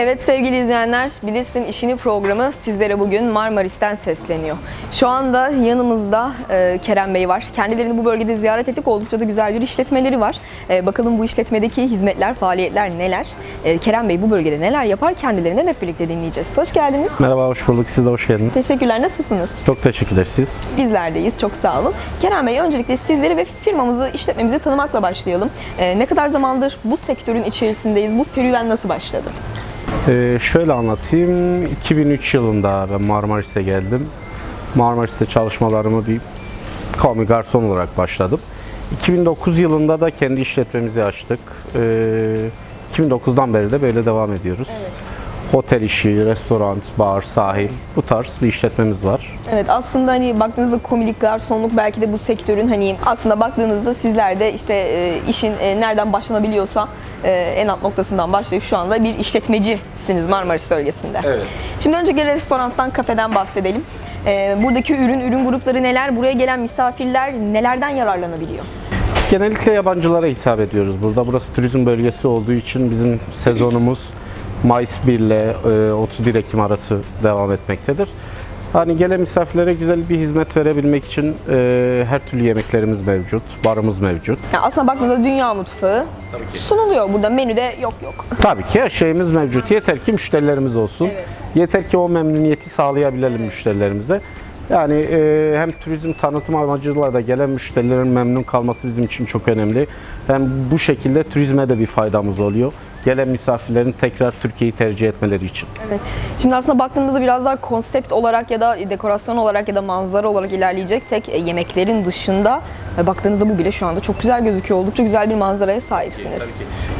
Evet sevgili izleyenler, Bilirsin İşini programı sizlere bugün Marmaris'ten sesleniyor. Şu anda yanımızda e, Kerem Bey var. Kendilerini bu bölgede ziyaret ettik. Oldukça da güzel bir işletmeleri var. E, bakalım bu işletmedeki hizmetler, faaliyetler neler? E, Kerem Bey bu bölgede neler yapar? Kendilerinden hep birlikte dinleyeceğiz. Hoş geldiniz. Merhaba, hoş bulduk. Siz de hoş geldiniz. Teşekkürler. Nasılsınız? Çok teşekkürler siz. Bizler deyiz. Çok sağ olun. Kerem Bey öncelikle sizleri ve firmamızı, işletmemizi tanımakla başlayalım. E, ne kadar zamandır bu sektörün içerisindeyiz? Bu serüven nasıl başladı? Ee, şöyle anlatayım. 2003 yılında ben Marmaris'e geldim. Marmaris'te çalışmalarımı bir komi garson olarak başladım. 2009 yılında da kendi işletmemizi açtık. Ee, 2009'dan beri de böyle devam ediyoruz. Otel işi, restoran, bar, sahil bu tarz bir işletmemiz var. Evet aslında hani baktığınızda komilik garsonluk belki de bu sektörün hani aslında baktığınızda sizler de işte e, işin e, nereden başlanabiliyorsa e, en alt noktasından başlayıp şu anda bir işletmecisiniz Marmaris bölgesinde. Evet. Şimdi önce restorandan, kafeden bahsedelim. E, buradaki ürün, ürün grupları neler? Buraya gelen misafirler nelerden yararlanabiliyor? Genellikle yabancılara hitap ediyoruz burada. Burası turizm bölgesi olduğu için bizim sezonumuz Mayıs 1 ile e, 31 Ekim arası devam etmektedir. Hani gelen misafirlere güzel bir hizmet verebilmek için e, her türlü yemeklerimiz mevcut, barımız mevcut. Yani aslında baktığınızda dünya mutfağı sunuluyor burada. Menüde yok yok. Tabii ki her şeyimiz mevcut. Yeter ki müşterilerimiz olsun. Evet. Yeter ki o memnuniyeti sağlayabilelim müşterilerimize. Yani e, hem turizm tanıtım amacıyla da gelen müşterilerin memnun kalması bizim için çok önemli. Hem bu şekilde turizme de bir faydamız oluyor. Gelen misafirlerin tekrar Türkiye'yi tercih etmeleri için. Evet. Şimdi aslında baktığımızda biraz daha konsept olarak ya da dekorasyon olarak ya da manzara olarak ilerleyeceksek e, yemeklerin dışında e, baktığınızda bu bile şu anda çok güzel gözüküyor. Oldukça güzel bir manzaraya sahipsiniz.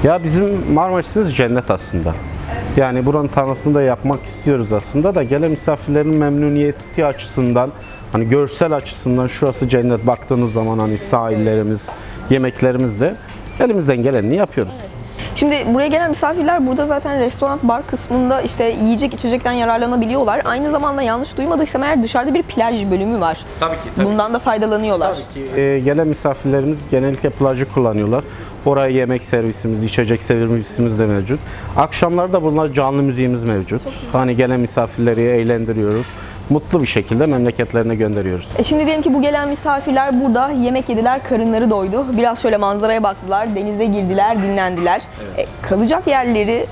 Ya bizim Marmaris'imiz cennet aslında. Yani buranın tanıtımını da yapmak istiyoruz aslında da gelen misafirlerin memnuniyeti açısından hani görsel açısından şurası cennet baktığınız zaman hani sahillerimiz, yemeklerimiz de elimizden gelenini yapıyoruz. Şimdi buraya gelen misafirler burada zaten restoran bar kısmında işte yiyecek içecekten yararlanabiliyorlar. Aynı zamanda yanlış duymadıysam eğer dışarıda bir plaj bölümü var. Tabii ki. Bundan da faydalanıyorlar. Ee, gelen misafirlerimiz genellikle plajı kullanıyorlar. Oraya yemek servisimiz, içecek servisimiz de mevcut. Akşamlarda bunlar canlı müziğimiz mevcut. Hani gelen misafirleri eğlendiriyoruz. Mutlu bir şekilde memleketlerine gönderiyoruz. E şimdi diyelim ki bu gelen misafirler burada yemek yediler, karınları doydu. Biraz şöyle manzaraya baktılar, denize girdiler, dinlendiler. E, kalacak yerleri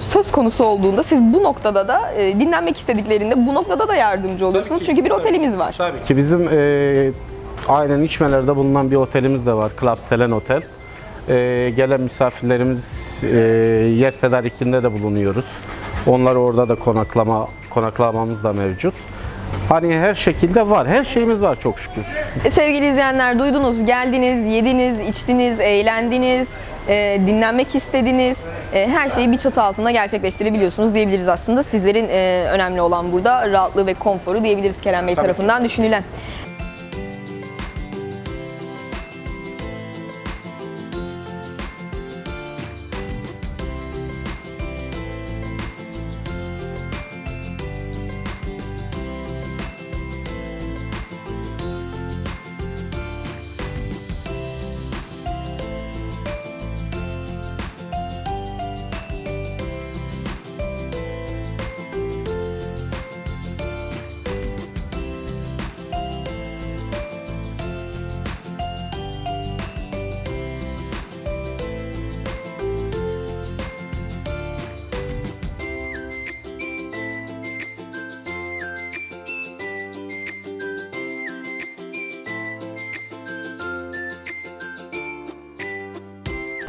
söz konusu olduğunda siz bu noktada da e, dinlenmek istediklerinde bu noktada da yardımcı oluyorsunuz. Çünkü bir otelimiz var. Tabii ki bizim e, aynen içmelerde bulunan bir otelimiz de var. Club Selen Otel. E, gelen misafirlerimiz e, yer tedarikinde de bulunuyoruz. Onları orada da konaklama konaklamamız da mevcut. Hani her şekilde var. Her şeyimiz var çok şükür. E, Sevgili izleyenler duydunuz, geldiniz, yediniz, içtiniz, eğlendiniz, e, dinlenmek istediniz. E, her şeyi bir çatı altında gerçekleştirebiliyorsunuz diyebiliriz aslında. Sizlerin e, önemli olan burada rahatlığı ve konforu diyebiliriz Kerem Bey tarafından düşünülen.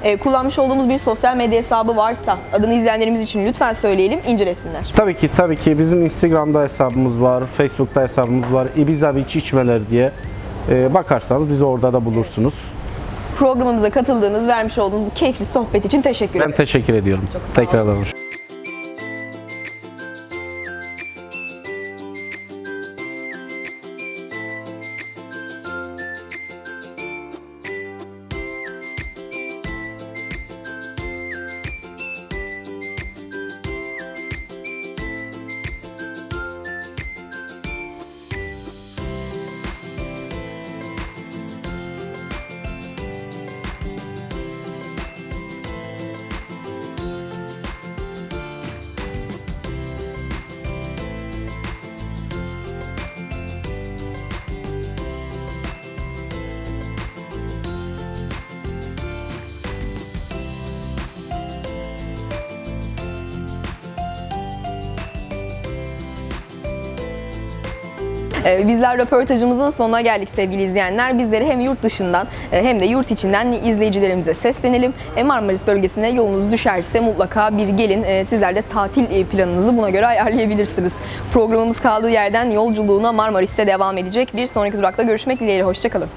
E, kullanmış olduğumuz bir sosyal medya hesabı varsa adını izleyenlerimiz için lütfen söyleyelim, incelesinler. Tabii ki tabii ki bizim Instagram'da hesabımız var, Facebook'ta hesabımız var. Ibiza Beach içmeler diye e, bakarsanız bizi orada da bulursunuz. Programımıza katıldığınız, vermiş olduğunuz bu keyifli sohbet için teşekkür Ben ederim. teşekkür ediyorum. Çok sağ olun. Tekrardan. E, bizler röportajımızın sonuna geldik sevgili izleyenler. Bizleri hem yurt dışından e, hem de yurt içinden izleyicilerimize seslenelim. E, Marmaris bölgesine yolunuz düşerse mutlaka bir gelin. E, sizler de tatil planınızı buna göre ayarlayabilirsiniz. Programımız kaldığı yerden yolculuğuna Marmaris'te devam edecek. Bir sonraki durakta görüşmek dileğiyle. Hoşçakalın.